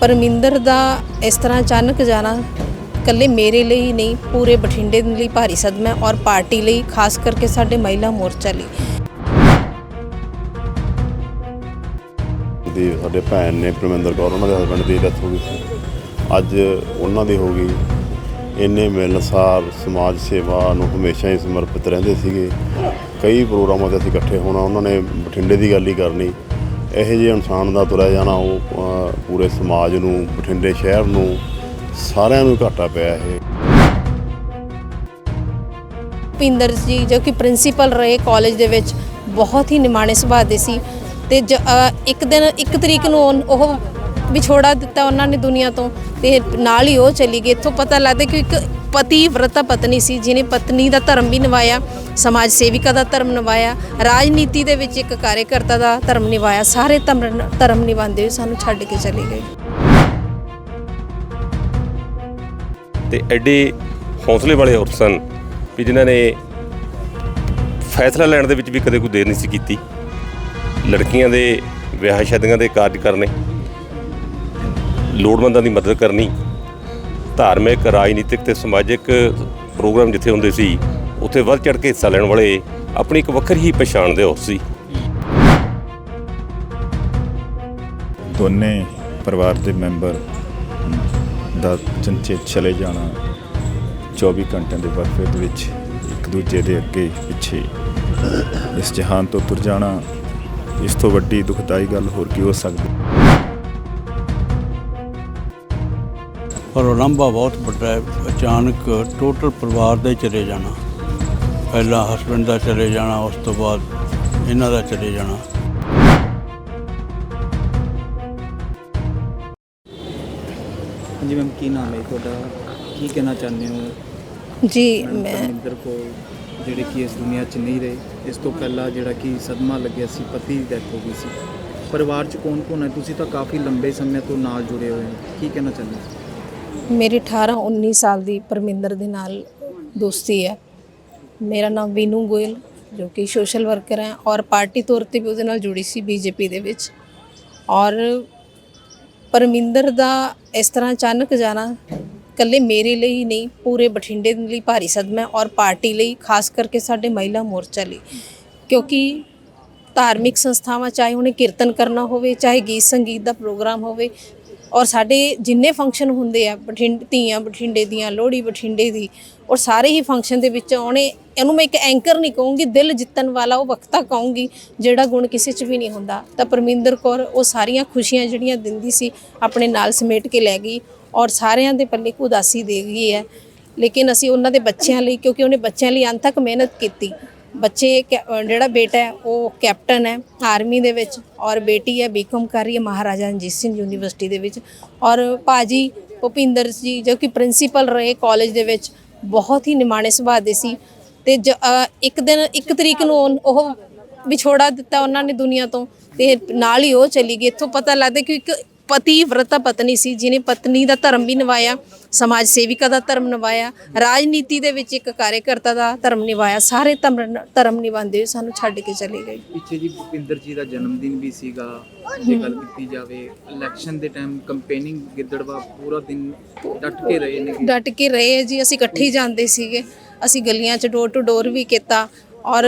ਪਰਮਿੰਦਰ ਦਾ ਇਸ ਤਰ੍ਹਾਂ ਅਚਾਨਕ ਜਾਣਾ ਇਕੱਲੇ ਮੇਰੇ ਲਈ ਹੀ ਨਹੀਂ, ਪੂਰੇ ਬਠਿੰਡੇ ਲਈ ਭਾਰੀ ਸਦਮਾ ਹੈ ਔਰ ਪਾਰਟੀ ਲਈ, ਖਾਸ ਕਰਕੇ ਸਾਡੇ ਮਹਿਲਾ ਮੋਰਚਾ ਲਈ। ਦੀ ਸਾਡੇ ਭੈਣ ਨੇ ਪਰਮਿੰਦਰ ਕੌਰ, ਉਹਨਾਂ ਦੇ ਹਸਬੰਡ ਦੀ ਡੈਥ ਹੋ ਗਈ ਸੀ। ਅੱਜ ਉਹਨਾਂ ਦੀ ਹੋ ਗਈ। ਇੰਨੇ ਮਿਲਨਸਾਰ ਸਮਾਜ ਸੇਵਾ ਨੂੰ ਹਮੇਸ਼ਾ ਹੀ ਸਮਰਪਿਤ ਰਹਿੰਦੇ ਸੀਗੇ। ਕਈ ਪ੍ਰੋਗਰਾਮਾਂ ਤੇ ਅਸੀਂ ਇਕੱਠੇ ਹੋਣਾ, ਉਹਨਾਂ ਨੇ ਬਠਿੰਡੇ ਦੀ ਗੱਲ ਹੀ ਕਰਨੀ। ਇਹੋ ਜਿਹੇ ਇਨਸਾਨ ਦਾ ਤੁਰਿਆ ਜਾਣਾ, ਉਹ ਪੂਰੇ ਸਮਾਜ ਨੂੰ, ਬਠਿੰਡੇ ਸ਼ਹਿਰ ਨੂੰ, ਸਾਰਿਆਂ ਨੂੰ ਘਾਟਾ ਪਿਆ ਇਹ। ਭੁਪਿੰਦਰ ਜੀ, ਜੋ ਕਿ ਪ੍ਰਿੰਸੀਪਲ ਰਹੇ ਕਾਲਜ ਦੇ ਵਿੱਚ, ਬਹੁਤ ਹੀ ਨਿਮਾਣੇ ਸੁਭਾਅ ਦੇ ਸੀ। ਤੇ ਜ- ਇੱਕ ਦਿਨ, ਇੱਕ ਤਰੀਕ ਨੂੰ ਉਹ ਵਿਛੋੜਾ ਦਿੱਤਾ ਉਹਨਾਂ ਨੇ ਦੁਨੀਆ ਤੋਂ ਤੇ ਨਾਲ ਹੀ ਉਹ ਚਲੀ ਗਈ। ਇੱਥੋਂ ਪਤਾ ਲੱਗਦਾ ਕਿ ਇੱਕ ਪਤੀ ਵਰਤਾ ਪਤਨੀ ਸੀ, ਜਿਹਨੇ ਪਤਨੀ ਦਾ ਧਰਮ ਵੀ ਨਿਭਾਇਆ, ਸਮਾਜ ਸੇਵਿਕਾ ਦਾ ਧਰਮ ਨਿਭਾਇਆ, ਰਾਜਨੀਤੀ ਦੇ ਵਿੱਚ ਇੱਕ ਕਾਰਜਕਰਤਾ ਦਾ ਧਰਮ ਨਿਭਾਇਆ, ਸਾਰੇ ਧਰਮ ਧਰਮ ਨਿਭਾਉਂਦੇ ਹੋਏ ਸਾਨੂੰ ਛੱਡ ਕੇ ਚਲੇ ਗਏ। ਤੇ ਐਡੇ ਹੌਸਲੇ ਵਾਲੇ ਔਰਤ ਸਨ ਵੀ ਜਿਨ੍ਹਾਂ ਨੇ ਫੈਸਲਾ ਲੈਣ ਦੇ ਵਿੱਚ ਵੀ ਕਦੇ ਕੋਈ ਦੇਰ ਨਹੀਂ ਸੀ ਕੀਤੀ। ਲੜਕੀਆਂ ਦੇ ਵਿਆਹ ਸ਼ਾਦੀਆਂ ਦੇ ਕਾਰਜ ਕਰਨੇ ਲੋੜਵੰਦਾਂ ਦੀ ਮਦਦ ਕਰਨੀ, ਧਾਰਮਿਕ, ਰਾਜਨੀਤਿਕ ਤੇ ਸਮਾਜਿਕ ਪ੍ਰੋਗਰਾਮ ਜਿੱਥੇ ਹੁੰਦੇ ਸੀ, ਉੱਥੇ ਵੱਧ ਚੜ ਕੇ ਹਿੱਸਾ ਲੈਣ ਵਾਲੇ ਆਪਣੀ ਇੱਕ ਵੱਖਰੀ ਹੀ ਪਛਾਣ ਦੇ ਔਰਤ ਸੀ। ਦੋਨੇ ਪਰਿਵਾਰ ਦੇ ਮੈਂਬਰ ਦਾ ਚੰਚੇ ਚਲੇ ਜਾਣਾ 24 ਘੰਟਿਆਂ ਦੇ ਵਕਫੇ ਦੇ ਵਿੱਚ ਇੱਕ ਦੂਜੇ ਦੇ ਅੱਗੇ ਪਿੱਛੇ। ਇਸ ਜਹਾਨ ਤੋਂ ਤੁਰ ਜਾਣਾ, ਇਸ ਤੋਂ ਵੱਡੀ ਦੁਖਦਾਈ ਗੱਲ ਹੋਰ ਕੀ ਹੋ ਸਕਦੀ? ਪਰ ਉਲੰਭਾ ਬਹੁਤ ਵੱਡਾ ਹੈ। ਅਚਾਨਕ ਟੋਟਲ ਪਰਿਵਾਰ ਦਾ ਚਲੇ ਜਾਣਾ। ਪਹਿਲਾਂ ਹਸਬੰਡ ਦਾ ਚਲੇ ਜਾਣਾ ਉਸ ਤੋਂ ਬਾਅਦ ਇਹਨਾਂ ਦਾ ਚਲੇ ਜਾਣਾ। ਹਾਂਜੀ ਮੈਮ ਕੀ ਨਾਮ ਹੈ ਤੁਹਾਡਾ? ਕੀ ਕਹਿਣਾ ਚਾਹੁੰਦੇ ਹੋ? ਜੀ ਮੈਂ ਪਰਮਿੰਦਰ ਕੋਲ ਜਿਹੜੇ ਕਿ ਇਸ ਦੁਨੀਆ 'ਚ ਨਹੀਂ ਰਹੇ। ਇਸ ਤੋਂ ਪਹਿਲਾਂ ਜਿਹੜਾ ਕਿ ਸਦਮਾ ਲੱਗਿਆ ਸੀ ਪਤੀ ਦੀ ਡੈਥ ਹੋ ਗਈ ਸੀ। ਪਰਿਵਾਰ 'ਚ ਕੌਣ ਕੌਣ ਹੈ? ਤੁਸੀਂ ਤਾਂ ਕਾਫੀ ਲੰਬੇ ਸਮੇਂ ਤੋਂ ਨਾਲ ਜੁੜੇ ਹੋਏ ਹੋ। ਕੀ ਕਹਿਣਾ ਚਾਹੁੰਦੇ ਹੋ? ਮੇਰੀ 18 19 ਸਾਲ ਦੀ ਪਰਮਿੰਦਰ ਦੇ ਨਾਲ ਦੋਸਤੀ ਹੈ। ਮੇਰਾ ਨਾਮ ਵੀਨੂ ਗੋਇਲ, ਜੋ ਕਿ ਸੋਸ਼ਲ ਵਰਕਰ ਹੈ ਔਰ ਪਾਰਟੀ ਤੌਰ ਤੇ ਵੀ ਉਹਦੇ ਨਾਲ ਜੁੜੀ ਸੀ ਬੀਜੇਪੀ ਦੇ ਵਿੱਚ। ਔਰ ਪਰਮਿੰਦਰ ਦਾ ਇਸ ਤਰ੍ਹਾਂ ਅਚਾਨਕ ਜਾਣਾ ਇਕੱਲੇ ਮੇਰੇ ਲਈ ਹੀ ਨਹੀਂ, ਪੂਰੇ ਬਠਿੰਡੇ ਲਈ ਭਾਰੀ ਸਦਮਾ ਔਰ ਪਾਰਟੀ ਲਈ, ਖਾਸ ਕਰਕੇ ਸਾਡੇ ਮਹਿਲਾ ਮੋਰਚਾ ਲਈ। ਕਿਉਂਕਿ ਧਾਰਮਿਕ ਸੰਸਥਾਵਾਂ, ਚਾਹੇ ਉਹਨੇ ਕੀਰਤਨ ਕਰਨਾ ਹੋਵੇ, ਚਾਹੇ ਗੀਤ ਸੰਗੀਤ ਦਾ ਪ੍ਰੋਗਰਾਮ ਹੋਵੇ ਔਰ ਸਾਡੇ ਜਿੰਨੇ ਫੰਕਸ਼ਨ ਹੁੰਦੇ ਆ, ਬਠਿੰਡੇ ਧੀਆਂ, ਬਠਿੰਡੇ ਦੀਆਂ, ਲੋਹੜੀ ਬਠਿੰਡੇ ਦੀ, ਔਰ ਸਾਰੇ ਹੀ ਫੰਕਸ਼ਨ ਦੇ ਵਿੱਚ ਉਹਨੇ, ਇਹਨੂੰ ਮੈਂ ਇੱਕ ਐਂਕਰ ਨਹੀਂ ਕਹੂੰਗੀ, ਦਿਲ ਜਿੱਤਣ ਵਾਲਾ ਉਹ ਵਕਤਾ ਕਹੂੰਗੀ, ਜਿਹੜਾ ਗੁਣ ਕਿਸੇ 'ਚ ਵੀ ਨਹੀਂ ਹੁੰਦਾ। ਤਾਂ ਪਰਮਿੰਦਰ ਕੌਰ ਉਹ ਸਾਰੀਆਂ ਖੁਸ਼ੀਆਂ ਜਿਹੜੀਆਂ ਦਿੰਦੀ ਸੀ, ਆਪਣੇ ਨਾਲ ਸਮੇਟ ਕੇ ਲੈ ਗਈ, ਔਰ ਸਾਰਿਆਂ ਦੇ ਪੱਲੇ ਇੱਕ ਉਦਾਸੀ ਦੇ ਗਈ ਹੈ। ਲੇਕਿਨ ਅਸੀਂ ਉਹਨਾਂ ਦੇ ਬੱਚਿਆਂ ਲਈ, ਕਿਉਂਕਿ ਉਹਨੇ ਬੱਚਿਆਂ ਲਈ ਅੰਤ ਤੱਕ ਮਿਹਨਤ ਕੀਤੀ। ਬੱਚੇ ਕੈ- ਜਿਹੜਾ ਬੇਟਾ ਹੈ, ਉਹ ਕੈਪਟਨ ਹੈ ਆਰਮੀ ਦੇ ਵਿੱਚ ਔਰ ਬੇਟੀ ਹੈ ਬੀਕਾਮ ਕਰ ਰਹੀ ਹੈ ਮਹਾਰਾਜਾ ਰਣਜੀਤ ਸਿੰਘ ਯੂਨੀਵਰਸਿਟੀ ਦੇ ਵਿੱਚ ਔਰ ਭਾਜੀ ਭੁਪਿੰਦਰ ਜੀ ਜੋ ਕਿ ਪ੍ਰਿੰਸੀਪਲ ਰਹੇ ਕਾਲਜ ਦੇ ਵਿੱਚ, ਬਹੁਤ ਹੀ ਨਿਮਾਣੇ ਸੁਭਾਅ ਦੇ ਸੀ ਤੇ ਜ- ਇੱਕ ਦਿਨ, ਇੱਕ ਤਰੀਕ ਨੂੰ ਉਨ- ਉਹ ਵਿਛੋੜਾ ਦਿੱਤਾ ਉਹਨਾਂ ਨੇ ਦੁਨੀਆ ਤੋਂ ਤੇ ਨਾਲ ਹੀ ਉਹ ਚਲੀ ਗਈ। ਇੱਥੋਂ ਪਤਾ ਲੱਗਦਾ ਕਿ ਇੱਕ ਪਤੀ ਵਰਤਾ ਪਤਨੀ ਸੀ ਜਿਹਨੇ ਪਤਨੀ ਦਾ ਧਰਮ ਵੀ ਨਿਭਾਇਆ ਸਮਾਜ ਸੇਵਿਕਾ ਦਾ ਧਰਮ ਨਿਭਾਇਆ ਰਾਜਨੀਤੀ ਦੇ ਵਿੱਚ ਇੱਕ ਕਾਰਜਕਰਤਾ ਦਾ ਧਰਮ ਨਿਭਾਇਆ ਸਾਰੇ ਧਰਮ ਧਰਮ ਨਿਭਾਉਂਦੇ ਸਾਨੂੰ ਛੱਡ ਕੇ ਚਲੇ ਗਏ। ਪਿੱਛੇ ਜੀ ਭੁਪਿੰਦਰ ਜੀ ਦਾ ਜਨਮ ਦਿਨ ਵੀ ਸੀਗਾ ਜੇ ਗੱਲ ਕੀਤੀ ਜਾਵੇ ਇਲੈਕਸ਼ਨ ਦੇ ਟਾਈਮ ਕੰਪੇਨਿੰਗ ਗਿੱਦੜਵਾ ਪੂਰਾ ਦਿਨ ਡਟ ਕੇ ਰਹੇ ਨੇ ਡਟ ਕੇ ਰਹੇ ਜੀ ਅਸੀਂ ਇਕੱਠੇ ਜਾਂਦੇ ਸੀਗੇ ਅਸੀਂ ਗਲੀਆਂ 'ਚ ਡੋਰ ਟੂ ਡੋਰ ਵੀ ਕੀਤਾ ਔਰ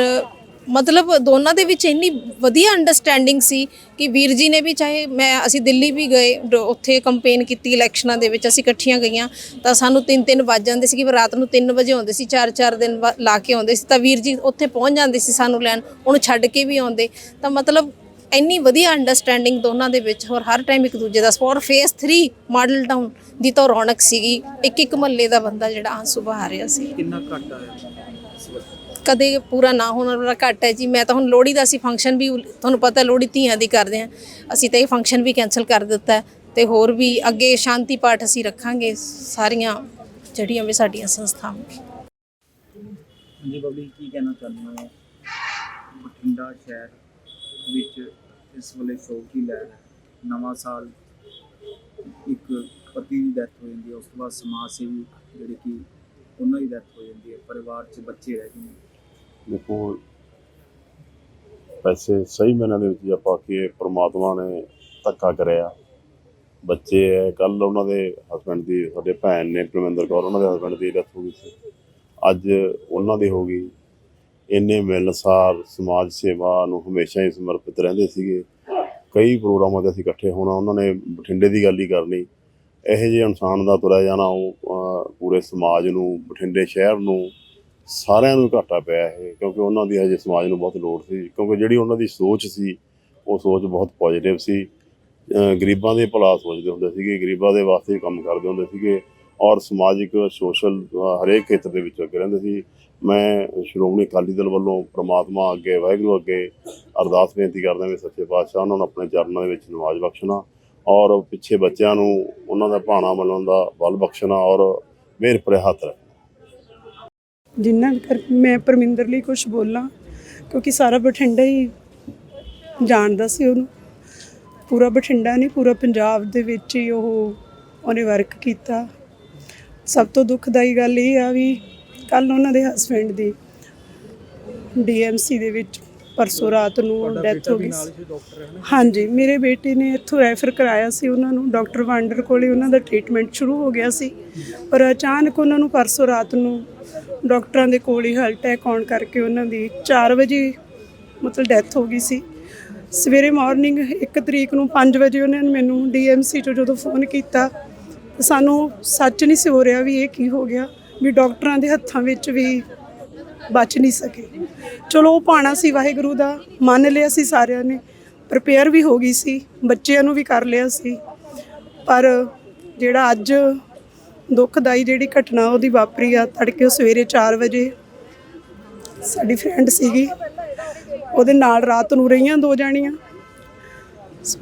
ਮਤਲਬ ਦੋਨਾਂ ਦੇ ਵਿੱਚ ਇੰਨੀ ਵਧੀਆ ਅੰਡਰਸਟੈਂਡਿੰਗ ਸੀ ਕਿ ਵੀਰ ਜੀ ਨੇ ਵੀ ਚਾਹੇ ਮੈਂ, ਅਸੀਂ ਦਿੱਲੀ ਵੀ ਗਏ ਉੱਥੇ ਕੰਪੇਨ ਕੀਤੀ ਇਲੈਕਸ਼ਨਾਂ ਦੇ ਵਿੱਚ, ਅਸੀਂ ਇਕੱਠੀਆਂ ਗਈਆਂ, ਤਾਂ ਸਾਨੂੰ 3-3 ਵੱਜ ਜਾਂਦੇ ਸੀ ਕਿ ਰਾਤ ਨੂੰ 3 ਵਜੇ ਆਉਂਦੇ ਸੀ 4-4 ਦਿਨ ਬਾ- ਲਾ ਕੇ ਆਉਂਦੇ ਸੀ, ਤਾਂ ਵੀਰ ਜੀ ਉੱਥੇ ਪਹੁੰਚ ਜਾਂਦੇ ਸੀ ਸਾਨੂੰ ਲੈਣ, ਉਹਨੂੰ ਛੱਡ ਕੇ ਵੀ ਆਉਂਦੇ, ਤਾਂ ਮਤਲਬ ਇੰਨੀ ਵਧੀਆ ਅੰਡਰਸਟੈਂਡਿੰਗ ਦੋਨਾਂ ਦੇ ਵਿੱਚ ਹੋਰ ਹਰ ਟਾਈਮ ਇੱਕ ਦੂਜੇ ਦਾ ਸਪੋਰਟ ਫੇਸ 3 ਮਾਡਲ ਟਾਊਨ ਦੀ ਤਾਂ ਰੌਣਕ ਸੀਗੀ ਇੱਕ ਇੱਕ ਮਹੱਲੇ ਦਾ ਬੰਦਾ ਜਿਹੜਾ ਆਂਸੂ ਬਹਾ ਰਿਹਾ ਸੀ। ਕਿੰਨਾ ਘੱਟ ਆਇਆ ਕਦੇ ਪੂਰਾ ਨਾ ਹੋਣ ਵਾਲਾ ਘੱਟ ਹੈ ਜੀ। ਮੈਂ ਤਾਂ ਹੁਣ ਲੋਹੜੀ ਦਾ ਅਸੀਂ ਫੰਕਸ਼ਨ ਵੀ ਤੁਹਾਨੂੰ ਪਤਾ ਲੋਹੜੀ ਧੀਆਂ ਦੀ ਕਰਦੇ ਹਾਂ। ਅਸੀਂ ਤਾਂ ਇਹ ਫੰਕਸ਼ਨ ਵੀ ਕੈਨਸਲ ਕਰ ਦਿੱਤਾ ਹੈ ਤੇ ਹੋਰ ਵੀ ਅੱਗੇ ਸ਼ਾਂਤੀ ਪਾਠ ਅਸੀਂ ਰੱਖਾਂਗੇ ਸਾਰੀਆਂ ਜਿਹੜੀਆਂ ਵੀ ਸਾਡੀਆਂ ਸੰਸਥਾਵਾਂ। ਹਾਂਜੀ ਬਬਲੀ ਕੀ ਕਹਿਣਾ ਚਾਹੁੰਦੇ ਹੋ? ਬਠਿੰਡਾ ਸ਼ਹਿਰ ਵਿੱਚ ਇਸ ਵੇਲੇ ਸ਼ੌਕੀ ਲੈ ਨਵਾਂ ਸਾਲ ਇੱਕ ਪਤੀ ਦੀ ਡੈਥ ਹੋ ਜਾਂਦੀ ਹੈ। ਉਸ ਤੋਂ ਬਾਅਦ ਸਮਾਜ ਸੇਵੀ ਜਿਹੜੇ ਕਿ ਉਹਨਾਂ ਦੀ ਡੈਥ ਹੋ ਜਾਂਦੀ ਹੈ। ਪਰਿਵਾਰ 'ਚ ਬੱਚੇ ਰਹਿ ਜਾਂਦੇ ਨੇ। ਦੇਖੋ ਵੈਸੇ ਸਹੀ ਮੈਨਾਂ ਦੇ ਵਿੱਚ ਆਪਾਂ ਕਿ ਪ੍ਰਮਾਤਮਾ ਨੇ ਧੱਕਾ ਕਰਿਆ। ਬੱਚੇ ਹੈ ਕੱਲ ਉਹਨਾਂ ਦੇ ਹਸਬੰਡ ਦੀ, ਸਾਡੇ ਭੈਣ ਨੇ, ਪ੍ਰਮਿੰਦਰ ਕੌਰ, ਉਹਨਾਂ ਦੇ ਹਸਬੰਡ ਦੀ ਡੈਥ ਹੋ ਗਈ ਸੀ। ਅੱਜ ਉਹਨਾਂ ਦੀ ਹੋ ਗਈ। ਇੰਨੇ ਮਿਲਨਸਾਰ ਸਮਾਜ ਸੇਵਾ ਨੂੰ ਹਮੇਸ਼ਾ ਹੀ ਸਮਰਪਿਤ ਰਹਿੰਦੇ ਸੀਗੇ। ਕਈ ਪ੍ਰੋਗਰਾਮਾਂ ਤੇ ਅਸੀਂ ਇਕੱਠੇ ਹੋਣਾ, ਉਹਨਾਂ ਨੇ ਬਠਿੰਡੇ ਦੀ ਗੱਲ ਹੀ ਕਰਨੀ। ਇਹੋ ਜਿਹੇ ਇਨਸਾਨ ਦਾ ਤੁਰਿਆ ਜਾਣਾ, ਉਹ ਪੂਰੇ ਸਮਾਜ ਨੂੰ, ਬਠਿੰਡੇ ਸ਼ਹਿਰ ਨੂੰ ਸਾਰਿਆਂ ਨੂੰ ਘਾਟਾ ਪਿਆ ਇਹ, ਕਿਉਂਕਿ ਉਹਨਾਂ ਦੀ ਹਜੇ ਸਮਾਜ ਨੂੰ ਬਹੁਤ ਲੋੜ ਸੀ, ਕਿਉਂਕਿ ਜਿਹੜੀ ਉਹਨਾਂ ਦੀ ਸੋਚ ਸੀ, ਉਹ ਸੋਚ ਬਹੁਤ ਪੋਜ਼ਿਟਿਵ ਸੀ। ਗਰੀਬਾਂ ਦੇ ਭਲਾ ਸੋਚਦੇ ਹੁੰਦੇ ਸੀਗੇ, ਗਰੀਬਾਂ ਦੇ ਵਾਸਤੇ ਕੰਮ ਕਰਦੇ ਹੁੰਦੇ ਸੀਗੇ ਔਰ ਸਮਾਜਿਕ, ਸੋਸ਼ਲ ਹਰੇਕ ਖੇਤਰ ਦੇ ਵਿੱਚ ਅੱਗੇ ਰਹਿੰਦੇ ਸੀ। ਮੈਂ ਸ਼੍ਰੋਮਣੀ ਅਕਾਲੀ ਦਲ ਵੱਲੋਂ ਪ੍ਰਮਾਤਮਾ ਅੱਗੇ, ਵਾਹਿਗੁਰੂ ਅੱਗੇ ਅਰਦਾਸ ਬੇਨਤੀ ਕਰਦਾ ਵੀ ਸੱਚੇ ਪਾਤਸ਼ਾਹ ਉਹਨਾਂ ਨੂੰ ਆਪਣੇ ਚਰਨਾਂ ਦੇ ਵਿੱਚ ਨਵਾਜ਼ ਬਖਸ਼ਣਾ ਔਰ ਪਿੱਛੇ ਬੱਚਿਆਂ ਨੂੰ ਉਹਨਾਂ ਦਾ ਭਾਣਾ ਮਲਣ ਦਾ ਬਲ ਬਖਸ਼ਣਾ ਔਰ ਮਿਹਰ ਭਰੇ ਹੱਥ ਰੱਖਣਾ। ਜਿੰਨਾ ਕਰ ਮੈਂ ਪਰਮਿੰਦਰ ਲਈ ਕੁਝ ਬੋਲਾਂ, ਕਿਉਂਕਿ ਸਾਰਾ ਬਠਿੰਡਾ ਹੀ ਜਾਣਦਾ ਸੀ ਉਹਨੂੰ। ਪੂਰਾ ਬਠਿੰਡਾ ਨਹੀਂ, ਪੂਰਾ ਪੰਜਾਬ ਦੇ ਵਿੱਚ ਹੀ ਉਹ, ਉਹਨੇ ਵਰਕ ਕੀਤਾ। ਸਭ ਤੋਂ ਦੁਖਦਾਈ ਗੱਲ ਇਹ ਆ ਵੀ ਕੱਲ ਉਹਨਾਂ ਦੇ ਹਸਬੰਡ ਦੀ ਡੀਐਮਸੀ ਦੇ ਵਿੱਚ ਪਰਸੋਂ ਰਾਤ ਨੂੰ ਡੈਥ ਹੋ ਗਈ ਸੀ। ਹਾਂਜੀ ਮੇਰੇ ਬੇਟੇ ਨੇ ਇੱਥੋਂ ਰੈਫਰ ਕਰਾਇਆ ਸੀ ਉਹਨਾਂ ਨੂੰ। ਡਾਕਟਰ ਵਾਂਡਰ ਕੋਲੇ ਉਹਨਾਂ ਦਾ ਟ੍ਰੀਟਮੈਂਟ ਸ਼ੁਰੂ ਹੋ ਗਿਆ ਸੀ। ਪਰ ਅਚਾਨਕ ਉਹਨਾਂ ਨੂੰ ਪਰਸੋਂ ਰਾਤ ਨੂੰ ਡਾਕਟਰਾਂ ਦੇ ਕੋਲ ਹੀ ਹਾਰਟ ਅਟੈਕ ਆਉਣ ਕਰਕੇ ਉਹਨਾਂ ਦੀ 4 ਵਜੇ ਮਤਲਬ ਡੈਥ ਹੋ ਗਈ ਸੀ। ਸਵੇਰੇ ਮਾਰਨਿੰਗ 1 ਤਰੀਕ ਨੂੰ 5 ਵਜੇ ਉਹਨਾਂ ਨੇ ਮੈਨੂੰ ਡੀਐਮਸੀ ਤੋਂ ਜਦੋਂ ਫੋਨ ਕੀਤਾ ਤਾਂ ਸਾਨੂੰ ਸੱਚ ਨਹੀਂ ਸੀ ਹੋ ਰਿਹਾ ਵੀ ਇਹ ਕੀ ਹੋ ਗਿਆ ਵੀ ਡਾਕਟਰਾਂ ਦੇ ਹੱਥਾਂ ਵਿੱਚ ਵੀ ਬਚ ਨਹੀਂ ਸਕੇ। ਚਲੋ ਉਹ ਪਾਣਾ ਸੀ ਵਾਹਿਗੁਰੂ ਦਾ, ਮੰਨ ਲਿਆ ਸੀ ਸਾਰਿਆਂ ਨੇ ਪ੍ਰਪੇਅਰ ਵੀ ਹੋ ਗਈ ਸੀ, ਬੱਚਿਆਂ ਨੂੰ ਵੀ ਕਰ ਲਿਆ ਸੀ। ਪਰ ਜਿਹੜਾ ਅੱਜ ਦੁੱਖਦਾਈ ਜਿਹੜੀ ਘਟਨਾ ਉਹਦੀ ਵਾਪਰੀ ਆ, ਤੜਕੇ ਸਵੇਰੇ 4 ਵਜੇ ਸਾਡੀ ਫਰੈਂਡ ਸੀਗੀ, ਉਹਦੇ ਨਾਲ ਰਾਤ ਨੂੰ ਰਹੀਆਂ ਦੋ ਜਾਣੀਆਂ।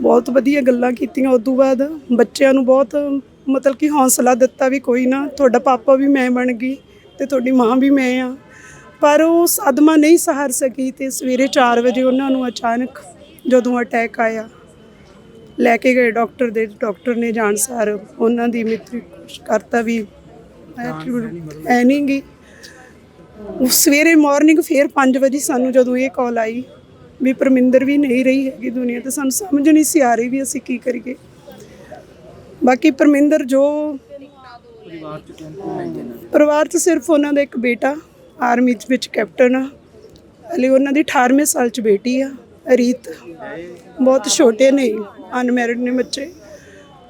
ਬਹੁਤ ਵਧੀਆ ਗੱਲਾਂ ਕੀਤੀਆਂ ਉਸ ਤੋਂ ਬਾਅਦ ਬੱਚਿਆਂ ਨੂੰ ਬਹੁਤ ਮਤਲਬ ਕਿ ਹੌਸਲਾ ਦਿੱਤਾ ਵੀ ਕੋਈ ਨਾ, ਤੁਹਾਡਾ ਪਾਪਾ ਵੀ ਮੈਂ ਬਣ ਗਈ ਤੇ ਤੁਹਾਡੀ ਮਾਂ ਵੀ ਮੈਂ ਆ। ਪਰ ਉਹ ਸਦਮਾ ਨਹੀਂ ਸਹਾਰ ਸਕੀ ਤੇ ਸਵੇਰੇ 4 ਵਜੇ ਉਹਨਾਂ ਨੂੰ ਅਚਾਨਕ ਜਦੋਂ ਅਟੈਕ ਆਇਆ ਲੈ ਕੇ ਗਏ ਡਾਕਟਰ ਦੇ ਡਾਕਟਰ ਨੇ ਜਾਣਸਾਰ ਉਹਨਾਂ ਦੀ ਮਿੱਤਰੀ ਕਰਤਾ ਵੀ ਐ ਨਹੀਂ ਗੀ। ਉਹ ਸਵੇਰੇ ਮਾਰਨਿੰਗ ਫੇਰ 5 ਵਜੇ ਸਾਨੂੰ ਜਦੋਂ ਇਹ ਕਾਲ ਆਈ ਵੀ ਪਰਮਿੰਦਰ ਵੀ ਨਹੀਂ ਰਹੀ ਹੈਗੀ ਦੁਨੀਆ ਤੇ ਸਾਨੂੰ ਸਮਝ ਨਹੀਂ ਸੀ ਆ ਰਹੀ ਵੀ ਅਸੀਂ ਕੀ ਕਰੀਏ। ਬਾਕੀ ਪਰਮਿੰਦਰ ਜੋ ਪਰਿਵਾਰ 'ਚ ਸਿਰਫ ਉਹਨਾਂ ਦਾ ਇੱਕ ਬੇਟਾ ਆਰਮੀ 'ਚ ਵਿੱਚ ਕੈਪਟਨ ਆ। ਹਲੇ ਉਹਨਾਂ ਦੀ 18ਵੇਂ ਸਾਲ 'ਚ ਬੇਟੀ ਆ ਰੀਤ। ਬਹੁਤ ਛੋਟੇ ਨੇ ਅਨਮੈਰਿਡ ਨੇ ਬੱਚੇ।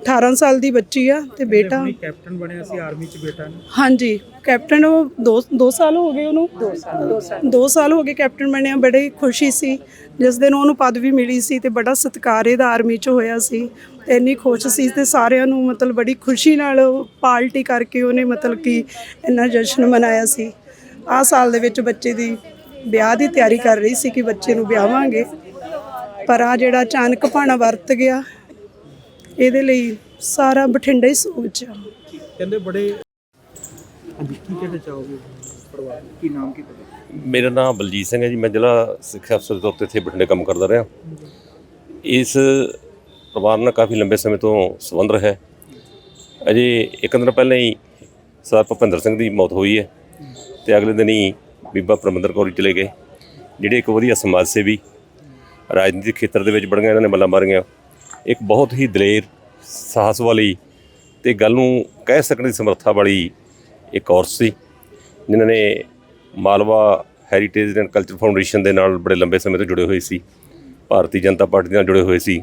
18 ਸਾਲ ਦੀ ਬੱਚੀ ਆ ਤੇ ਬੇਟਾ। ਕੈਪਟਨ ਬਣਿਆ ਸੀ ਆਰਮੀ ਚ ਬੇਟਾ ਨੇ। ਹਾਂਜੀ ਕੈਪਟਨ ਉਹ 2 2 ਸਾਲ ਹੋ ਗਏ ਉਹਨੂੰ। 2 ਸਾਲ 2 ਸਾਲ। ਹੋ ਗਏ ਕੈਪਟਨ ਬਣਿਆ ਬੜੀ ਖੁਸ਼ੀ ਸੀ। ਜਿਸ ਦਿਨ ਉਹਨੂੰ ਪਦਵੀ ਮਿਲੀ ਸੀ ਤੇ ਬੜਾ ਸਤਿਕਾਰ ਇਹਦਾ ਆਰਮੀ 'ਚ ਹੋਇਆ ਸੀ। ਤੇ ਇੰਨੀ ਖੁਸ਼ ਸੀ ਤੇ ਸਾਰਿਆਂ ਨੂੰ ਮਤਲਬ ਬੜੀ ਖੁਸ਼ੀ ਨਾਲ ਉਹ ਪਾਰਟੀ ਕਰਕੇ ਉਹਨੇ ਮਤਲਬ ਕਿ ਇੰਨਾ ਜਸ਼ਨ ਮਨਾਇਆ ਸੀ। ਆਹ ਸਾਲ ਦੇ ਵਿੱਚ ਬੱਚੇ ਦੀ ਵਿਆਹ ਦੀ ਤਿਆਰੀ ਕਰ ਰਹੀ ਸੀ ਕਿ ਬੱਚੇ ਨੂੰ ਵਿਆਹਾਂਗੇ। ਪਰ ਆ ਜਿਹੜਾ ਅਚਾਨਕ ਭਾਣਾ ਵਰਤ ਗਿਆ ਇਹਦੇ ਲਈ ਸਾਰਾ ਬਠਿੰਡਾ ਹੀ ਸੋਚ ਆ। ਕਹਿੰਦੇ ਬੜੇ ਹਾਂਜੀ ਕੀ ਕਹਿਣਾ ਚਾਹੋਗੇ? ਪਰਿਵਾਰ? ਕੀ ਨਾਮ ਕੀ ਤੁਹਾਡਾ ਮੇਰਾ ਨਾਮ ਬਲਜੀਤ ਸਿੰਘ ਹੈ ਜੀ ਮੈਂ ਜ਼ਿਲ੍ਹਾ ਸਿੱਖਿਆ ਅਫਸਰ ਦੇ ਤੌਰ ਤੇ ਇੱਥੇ ਬਠਿੰਡੇ ਕੰਮ ਕਰਦਾ ਰਿਹਾ। ਇਸ ਪਰਿਵਾਰ ਨਾਲ ਕਾਫੀ ਲੰਬੇ ਸਮੇਂ ਤੋਂ ਸੰਬੰਧ ਰਿਹਾ ਹੈ। ਅਜੇ ਇੱਕ ਦਿਨ ਪਹਿਲਾਂ ਹੀ ਸਰ ਭੁਪਿੰਦਰ ਸਿੰਘ ਦੀ ਮੌਤ ਹੋਈ ਹੈ। ਤੇ ਅਗਲੇ ਦਿਨ ਹੀ ਬੀਬਾ ਪਰਮਿੰਦਰ ਕੌਰ ਜੀ ਚਲੇ ਗਏ। ਜਿਹੜੇ ਇੱਕ ਵਧੀਆ ਸਮਾਜ ਸੇਵੀ, ਰਾਜਨੀਤਿਕ ਖੇਤਰ ਦੇ ਵਿੱਚ ਬੜੀਆਂ ਇਹਨਾਂ ਨੇ ਮੱਲਾਂ ਮਾਰੀਆਂ। ਇੱਕ ਬਹੁਤ ਹੀ ਦਲੇਰ, ਸਾਹਸ ਵਾਲੀ ਤੇ ਗੱਲ ਨੂੰ ਕਹਿ ਸਕਣ ਦੀ ਸਮਰੱਥਾ ਵਾਲੀ ਇੱਕ ਔਰਤ ਸੀ, ਜਿਨ੍ਹਾਂ ਨੇ Malwa Heritage and Culture Foundation ਦੇ ਨਾਲ ਬੜੇ ਲੰਬੇ ਸਮੇਂ ਤੋਂ ਜੁੜੇ ਹੋਏ ਸੀ, ਭਾਰਤੀ ਜਨਤਾ ਪਾਰਟੀ ਨਾਲ ਜੁੜੇ ਹੋਏ ਸੀ।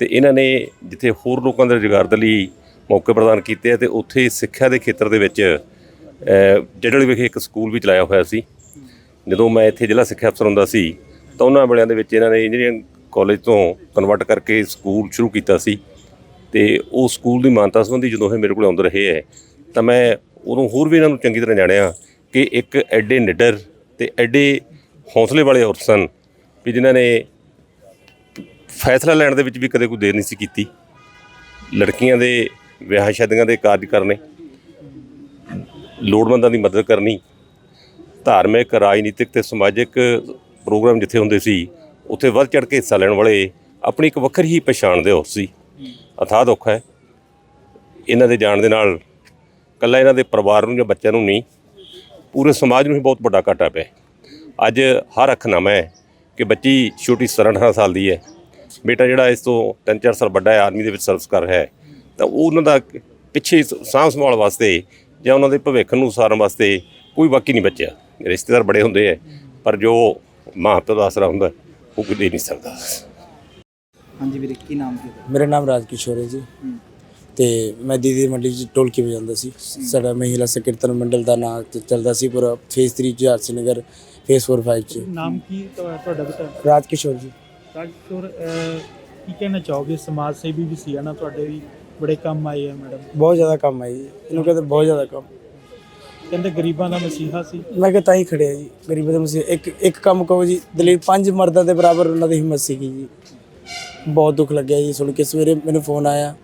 ਤੇ ਇਹਨਾਂ ਨੇ ਜਿੱਥੇ ਹੋਰ ਲੋਕਾਂ ਦੇ ਰੁਜ਼ਗਾਰ ਦੇ ਲਈ ਮੌਕੇ ਪ੍ਰਦਾਨ ਕੀਤੇ ਆ ਤੇ ਉੱਥੇ ਸਿੱਖਿਆ ਦੇ ਖੇਤਰ ਦੇ ਵਿੱਚ ਜਿਹੜੇ ਵਿਖੇ ਇੱਕ ਸਕੂਲ ਵੀ ਚਲਾਇਆ ਹੋਇਆ ਸੀ। ਜਦੋਂ ਮੈਂ ਇੱਥੇ ਜ਼ਿਲ੍ਹਾ ਸਿੱਖਿਆ ਅਫਸਰ ਹੁੰਦਾ ਸੀ, ਤਾਂ ਉਹਨਾਂ ਵੇਲਿਆਂ ਦੇ ਵਿੱਚ ਇਹਨਾਂ ਨੇ ਇੰਜੀਨੀਅਰਿੰਗ ਕਾਲਜ ਤੋਂ ਕਨਵਰਟ ਕਰਕੇ ਸਕੂਲ ਸ਼ੁਰੂ ਕੀਤਾ ਸੀ। ਤੇ ਉਹ ਸਕੂਲ ਦੀ ਮਾਨਤਾ ਸੰਬੰਧੀ ਜਦੋਂ ਇਹ ਮੇਰੇ ਕੋਲ ਆਉਂਦੇ ਰਹੇ ਹੈ, ਤਾਂ ਮੈਂ ਉਦੋਂ ਹੋਰ ਵੀ ਇਹਨਾਂ ਨੂੰ ਚੰਗੀ ਤਰ੍ਹਾਂ ਜਾਣਿਆ ਕਿ ਇੱਕ ਐਡੇ ਨਿਡਰ ਤੇ ਐਡੇ ਹੌਸਲੇ ਵਾਲੇ ਔਰਤ ਸਨ ਵੀ ਜਿਨ੍ਹਾਂ ਨੇ ਫੈਸਲਾ ਲੈਣ ਦੇ ਵਿੱਚ ਵੀ ਕਦੇ ਕੋਈ ਦੇਰ ਨਹੀਂ ਸੀ ਕੀਤੀ। ਲੜਕੀਆਂ ਦੇ ਵਿਆਹ ਸ਼ਾਦੀਆਂ ਦੇ ਕਾਰਜ ਕਰਨੇ ਲੋੜਵੰਦਾਂ ਦੀ ਮਦਦ ਕਰਨੀ, ਧਾਰਮਿਕ, ਰਾਜਨੀਤਿਕ ਤੇ ਸਮਾਜਿਕ ਪ੍ਰੋਗਰਾਮ ਜਿੱਥੇ ਹੁੰਦੇ ਸੀ, ਉੱਥੇ ਵੱਧ ਚੜ ਕੇ ਹਿੱਸਾ ਲੈਣ ਵਾਲੇ ਆਪਣੀ ਇੱਕ ਵੱਖਰੀ ਹੀ ਪਛਾਣ ਦੇ ਔਰਤ ਸੀ। ਅਥਾਹ ਦੁੱਖ ਹੈ, ਇਹਨਾਂ ਦੇ ਜਾਣ ਦੇ ਨਾਲ ਕੱਲਾ ਇਹਨਾਂ ਦੇ ਪਰਿਵਾਰ ਨੂੰ ਜਾਂ ਬੱਚਿਆਂ ਨੂੰ ਨਹੀਂ, ਪੂਰੇ ਸਮਾਜ ਨੂੰ ਹੀ ਬਹੁਤ ਵੱਡਾ ਘਾਟਾ ਪਿਆ। ਅੱਜ ਹਰ ਅੱਖ ਨਮ ਹੈ ਕਿ ਬੱਚੀ ਛੋਟੀ 17 18 ਸਾਲ ਦੀ ਹੈ, ਬੇਟਾ ਜਿਹੜਾ ਇਸ ਤੋਂ 3-4 ਸਾਲ ਵੱਡਾ ਹੈ ਆਰਮੀ ਦੇ ਵਿੱਚ ਸਰਵਿਸ ਕਰ ਰਿਹਾ ਹੈ, ਤਾਂ ਉਹਨਾਂ ਦਾ ਪਿੱਛੇ ਸਾਂਭ ਸੰਭਾਲ ਵਾਸਤੇ ਜਾਂ ਉਹਨਾਂ ਦੇ ਭਵਿੱਖ ਨੂੰ ਸਾਰਨ ਵਾਸਤੇ ਕੋਈ ਬਾਕੀ ਨਹੀਂ ਬਚਿਆ। ਰਿਸ਼ਤੇਦਾਰ ਬੜੇ ਹੁੰਦੇ ਆ ਪਰ ਜੋ ਮਾਂ ਪਿਓ ਦਾ ਆਸਰਾ ਹੁੰਦਾ ਉਹ ਕੋਈ ਦੇ ਨਹੀਂ ਸਕਦਾ। ਹਾਂਜੀ ਵੀਰੇ ਕੀ ਨਾਮ ਕੀ ਮੇਰਾ ਨਾਮ ਰਾਜ ਕਿਸ਼ੋਰ ਹੈ ਜੀ। ਤੇ ਮੈਂ ਦੀਦੀ ਮੰਡੀ ਚ ਢੋਲਕੀ ਵਜਾਉਂਦਾ ਸੀ। ਸਾਡਾ ਮਹਿਲਾ ਸੰਕੀਰਤਨ ਮੰਡਲ ਦਾ ਨਾਮ ਚੱਲਦਾ ਸੀ ਪੂਰਾ ਫੇਸ 3 ਜਹਾਰ ਨਗਰ ਫੇਸ 4 5 ਚ। ਨਾਮ ਕੀ ਤੁਹਾ- ਤੁਹਾਡਾ ਬਤਾ ਰਾਜ ਕਿਸ਼ੋਰ ਜੀ ਰਾਜਕੌਰ ਕੀ ਕਹਿਣਾ ਚਾਹੋਗੇ? ਸਮਾਜ ਸੇਵੀ ਵੀ ਸੀ ਨਾ ਤੁਹਾਡੇ ਵੀ। ਬੜੇ ਕੰਮ ਆਏ ਆ ਮੈਡਮ। ਬਹੁਤ ਜ਼ਿਆਦਾ ਕੰਮ ਜੀ। ਇਹਨੂੰ ਕਹਿੰਦੇ ਬਹੁਤ ਜ਼ਿਆਦਾ ਕੰਮ। ਕਹਿੰਦੇ ਗਰੀਬਾਂ ਦਾ ਮਸੀਹਾ ਸੀ। ਮੈਂ ਕਿਹਾ ਤਾਂ ਹੀ ਖੜਿਆ ਜੀ। ਗਰੀਬਾਂ ਦੇ ਮਸੀਹ। ਇੱਕ ਇੱਕ ਕੰਮ ਕਹੋ ਜੀ। ਦਲੀਪ ਪੰਜ ਮਰਦਾਂ ਦੇ ਬਰਾਬਰ ਉਹਨਾਂ ਦੀ ਹਿੰਮਤ ਸੀਗੀ ਜੀ। ਬਹੁਤ ਦੁੱਖ ਲੱਗਿਆ ਜੀ। ਸੁਣ ਕੇ ਸਵੇਰੇ ਮੈਨੂੰ ਫੋਨ ਆਇਆ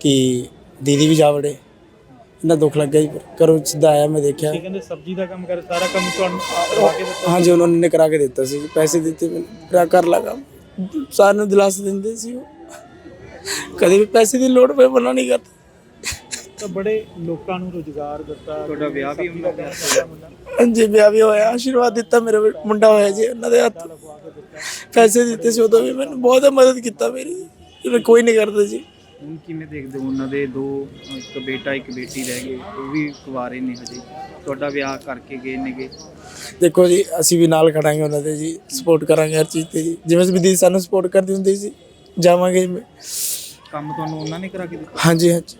ਕਿ ਦੀਦੀ ਵੀ ਜਾ ਵੜੇ। ਇੰਨਾ ਦੁੱਖ ਲੱਗਿਆ ਜੀ। ਕਰੋ ਸਿੱਧਾ ਆਇਆ ਮੈਂ ਦੇਖਿਆ। ਇਹ ਕਹਿੰਦੇ ਸਬਜ਼ੀ ਦਾ ਕੰਮ ਕਰ ਸਾਰਾ ਕੰਮ ਤੁਹਾਨੂੰ ਕਰਵਾ ਕੇ ਦਿੱਤਾ। ਹਾਂਜੀ ਉਹਨਾਂ ਨੇ ਕਰਾ ਕੇ ਦਿੱਤਾ ਸੀ ਪੈਸੇ ਦਿੱਤੇ ਮੈਨੂੰ ਕਰਾ ਕਰ ਲਗਾ ਸਾਰਿਆਂ ਨੂੰ ਦਿਲਾਸਾ ਦਿੰਦੇ ਸੀ ਉਹ। ਕਦੇ ਵੀ ਪੈਸੇ ਦੀ ਲੋੜ ਪਏ ਮਨਾ ਨਹੀਂ ਕਰਦਾ। ਤਾਂ ਬੜੇ ਲੋਕਾਂ ਨੂੰ ਰੋਜ਼ਗਾਰ ਦਿੱਤਾ ਤੁਹਾਡਾ ਵਿਆਹ ਵੀ ਹੁੰਦਾ ਹਾਂਜੀ ਵਿਆਹ ਵੀ ਹੋਇਆ ਆਸ਼ੀਰਵਾਦ ਦਿੱਤਾ ਮੇਰੇ ਮੁੰਡਾ ਹੋਇਆ ਜੀ ਉਹਨਾਂ ਦੇ ਹੱਥ। ਪੈਸੇ ਦਿੱਤੇ ਸੀ ਉਦੋਂ ਵੀ ਮੈਨੂੰ ਬਹੁਤ ਮਦਦ ਕੀਤਾ ਮੇਰੀ। ਕੋਈ ਨਹੀਂ ਕਰਦਾ ਜੀ। ਹੁਣ ਕਿਵੇਂ ਦੇਖਦੇ ਹੋ ਉਹਨਾਂ ਦੇ ਦੋ ਇੱਕ ਬੇਟਾ ਇੱਕ ਬੇਟੀ ਰਹਿ ਗਏ ਉਹ ਵੀ ਕੁਵਾਰੇ ਨੇ ਹਜੇ। ਤੁਹਾਡਾ ਵਿਆਹ ਕਰਕੇ ਗਏ ਨੇਗੇ। ਦੇਖੋ ਜੀ ਅਸੀਂ ਵੀ ਨਾਲ ਖੜਾਂਗੇ ਉਹਨਾਂ ਦੇ ਜੀ ਸਪੋਰਟ ਕਰਾਂਗੇ ਹਰ ਚੀਜ਼ ਤੇ ਜੀ। ਜਿਵੇਂ ਵੀ ਦੀਦੀ ਸਾਨੂੰ ਸਪੋਰਟ ਕਰਦੀ ਹੁੰਦੀ ਸੀ ਜਾਵਾਂਗੇ ਜੀ। ਕੰਮ ਤੁਹਾਨੂੰ ਉਹਨਾਂ ਨੇ ਕਰਾ ਕੇ ਦਿੱਤਾ? ਹਾਂਜੀ ਹਾਂਜੀ।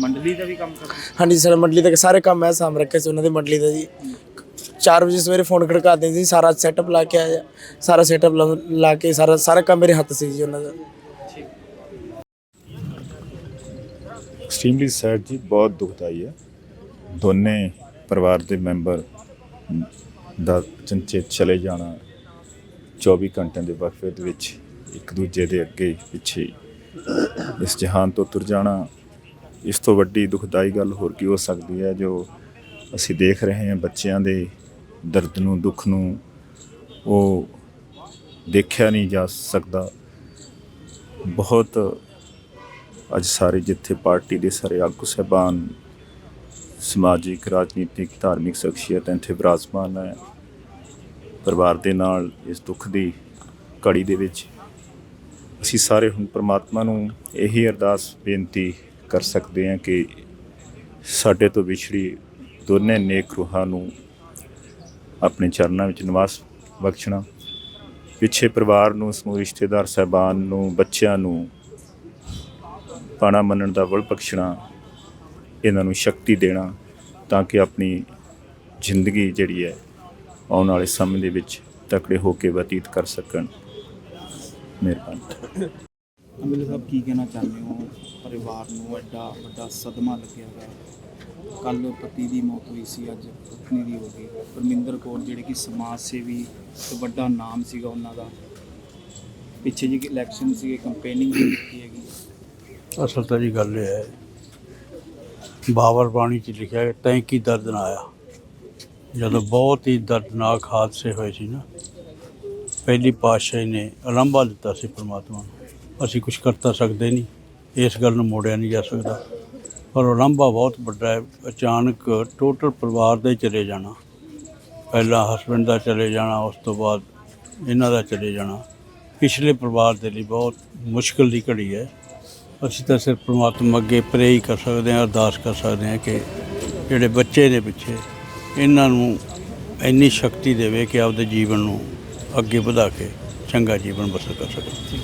ਮੰਡਲੀ ਦਾ ਵੀ ਕੰਮ ਕਰਦੇ ਹਾਂਜੀ ਸਰ ਮੰਡਲੀ ਤੱਕ ਸਾਰੇ ਕੰਮ ਮੈਂ ਸਾਂਭ ਰੱਖਿਆ ਸੀ ਉਹਨਾਂ ਦੀ ਮੰਡਲੀ ਦਾ ਜੀ। 4 ਵਜੇ ਸਵੇਰੇ ਫੋਨ ਖੜਕਾ ਦਿੰਦੇ ਸੀ ਸਾਰਾ ਸੈਟਅਪ ਲਾ ਕੇ ਆਇਆ। ਸਾਰਾ ਸੈਟਅਪ ਲਾ ਕੇ ਸਾਰਾ ਸਾਰਾ ਕੰਮ ਮੇਰੇ ਹੱਥ ਸੀ ਜੀ ਉਹਨਾਂ ਦਾ। ਐਕਸਟ੍ਰੀਮਲੀ ਸੈਡ ਜੀ ਬਹੁਤ ਦੁਖਦਾਈ ਹੈ ਦੋਨੇ ਪਰਿਵਾਰ ਦੇ ਮੈਂਬਰ ਦਾ ਚੰਚੇ ਚਲੇ ਜਾਣਾ 24 ਘੰਟਿਆਂ ਦੇ ਵਕਫੇ ਦੇ ਵਿੱਚ ਇੱਕ ਦੂਜੇ ਦੇ ਅੱਗੇ ਪਿੱਛੇ ਇਸ ਜਹਾਨ ਤੋਂ ਤੁਰ ਜਾਣਾ, ਇਸ ਤੋਂ ਵੱਡੀ ਦੁਖਦਾਈ ਗੱਲ ਹੋਰ ਕੀ ਹੋ ਸਕਦੀ ਹੈ ਜੋ ਅਸੀਂ ਦੇਖ ਰਹੇ ਹਾਂ ਬੱਚਿਆਂ ਦੇ ਦਰਦ ਨੂੰ, ਦੁੱਖ ਨੂੰ, ਉਹ ਦੇਖਿਆ ਨਹੀਂ ਜਾ ਸਕਦਾ। ਬਹੁਤ ਅੱਜ ਸਾਰੇ ਜਿੱਥੇ ਪਾਰਟੀ ਦੇ ਸਾਰੇ ਆਗੂ ਸਹਿਬਾਨ, ਸਮਾਜਿਕ, ਰਾਜਨੀਤਿਕ, ਧਾਰਮਿਕ ਸ਼ਖਸੀਅਤ ਇੱਥੇ ਵਿਰਾਜਮਾਨ ਹੈ, ਪਰਿਵਾਰ ਦੇ ਨਾਲ ਇਸ ਦੁੱਖ ਦੀ ਘੜੀ ਦੇ ਵਿੱਚ ਅਸੀਂ ਸਾਰੇ ਹੁਣ ਪ੍ਰਮਾਤਮਾ ਨੂੰ ਇਹੀ ਅਰਦਾਸ, ਬੇਨਤੀ ਕਰ ਸਕਦੇ ਹਾਂ ਕਿ ਸਾਡੇ ਤੋਂ ਵਿਛੜੀ ਦੋਨੇ ਨੇਕ ਰੂਹਾਂ ਨੂੰ ਆਪਣੇ ਚਰਨਾਂ ਵਿੱਚ ਨਿਵਾਸ ਬਖਸ਼ਣਾ, ਪਿੱਛੇ ਪਰਿਵਾਰ ਨੂੰ, ਸਮੂਹ ਰਿਸ਼ਤੇਦਾਰ, ਸਹਿਬਾਨ ਨੂੰ, ਬੱਚਿਆਂ ਨੂੰ ਪਾਣਾ ਮੰਨਣ ਦਾ ਬਲ ਬਖਸ਼ਣਾ, ਇਹਨਾਂ ਨੂੰ ਸ਼ਕਤੀ ਦੇਣਾ ਤਾਂ ਕਿ ਆਪਣੀ ਜ਼ਿੰਦਗੀ ਜਿਹੜੀ ਹੈ ਆਉਣ ਵਾਲੇ ਸਮੇਂ ਦੇ ਵਿੱਚ ਤਕੜੇ ਹੋ ਕੇ ਬਤੀਤ ਕਰ ਸਕਣ। ਮਿਹਰਬਾਨੀ। ਅਮਿਲ ਸਾਹਿਬ ਕੀ ਕਹਿਣਾ ਚਾਹੁੰਦੇ ਹੋ? ਪਰਿਵਾਰ ਨੂੰ ਐਡਾ ਵੱਡਾ ਸਦਮਾ ਲੱਗਿਆ ਹੈ। ਕੱਲ ਪਤੀ ਦੀ ਮੌਤ ਹੋਈ ਸੀ ਅੱਜ ਪਤਨੀ ਦੀ ਹੋ ਗਈ। ਪਰਮਿੰਦਰ ਕੌਰ ਜਿਹੜੇ ਕਿ ਸਮਾਜ ਸੇਵੀ ਤੇ ਵੱਡਾ ਨਾਮ ਸੀਗਾ ਉਹਨਾਂ ਦਾ। ਪਿੱਛੇ ਜੀ ਇਲੈਕਸ਼ਨ ਸੀਗੇ ਕੰਪੇਨਿੰਗ ਵੀ ਕੀਤੀ ਹੈਗੀ। ਅਸਲ ਤਾਂ ਜੀ ਗੱਲ ਇਹ ਹੈ ਬਾਬਰ ਬਾਣੀ ਚ ਲਿਖਿਆ ਹੈ ਤੈਂ ਕੀ ਦਰਦ ਨਾ ਆਇਆ? ਜਦੋਂ ਬਹੁਤ ਹੀ ਦਰਦਨਾਕ ਹਾਦਸੇ ਹੋਏ ਸੀ ਨਾ ਪਹਿਲੀ ਪਾਤਸ਼ਾਹੀ ਨੇ ਅਲੰਬਾ ਦਿੱਤਾ ਸੀ ਪ੍ਰਮਾਤਮਾ ਨੂੰ। ਅਸੀਂ ਕੁਝ ਕਰ ਤਾਂ ਸਕਦੇ ਨਹੀਂ, ਇਸ ਗੱਲ ਨੂੰ ਮੋੜਿਆ ਨਹੀਂ ਜਾ ਸਕਦਾ। ਪਰ ਉਲੰਭਾ ਬਹੁਤ ਵੱਡਾ ਹੈ, ਅਚਾਨਕ ਟੋਟਲ ਪਰਿਵਾਰ ਦੇ ਚਲੇ ਜਾਣਾ। ਪਹਿਲਾਂ ਹਸਬੰਡ ਦਾ ਚਲੇ ਜਾਣਾ, ਉਸ ਤੋਂ ਬਾਅਦ ਇਹਨਾਂ ਦਾ ਚਲੇ ਜਾਣਾ। ਪਿਛਲੇ ਪਰਿਵਾਰ ਦੇ ਲਈ ਬਹੁਤ ਮੁਸ਼ਕਲ ਦੀ ਘੜੀ ਹੈ। ਅਸੀਂ ਤਾਂ ਸਿਰਫ ਪ੍ਰਮਾਤਮਾ ਅੱਗੇ ਪ੍ਰੇ ਹੀ ਕਰ ਸਕਦੇ ਹਾਂ, ਅਰਦਾਸ ਕਰ ਸਕਦੇ ਹਾਂ ਕਿ ਜਿਹੜੇ ਬੱਚੇ ਦੇ ਪਿੱਛੇ, ਇਹਨਾਂ ਨੂੰ ਇੰਨੀ ਸ਼ਕਤੀ ਦੇਵੇ ਕਿ ਆਪਦੇ ਜੀਵਨ ਨੂੰ ਅੱਗੇ ਵਧਾ ਕੇ ਚੰਗਾ ਜੀਵਨ ਬਸਰ ਕਰ ਸਕਣ।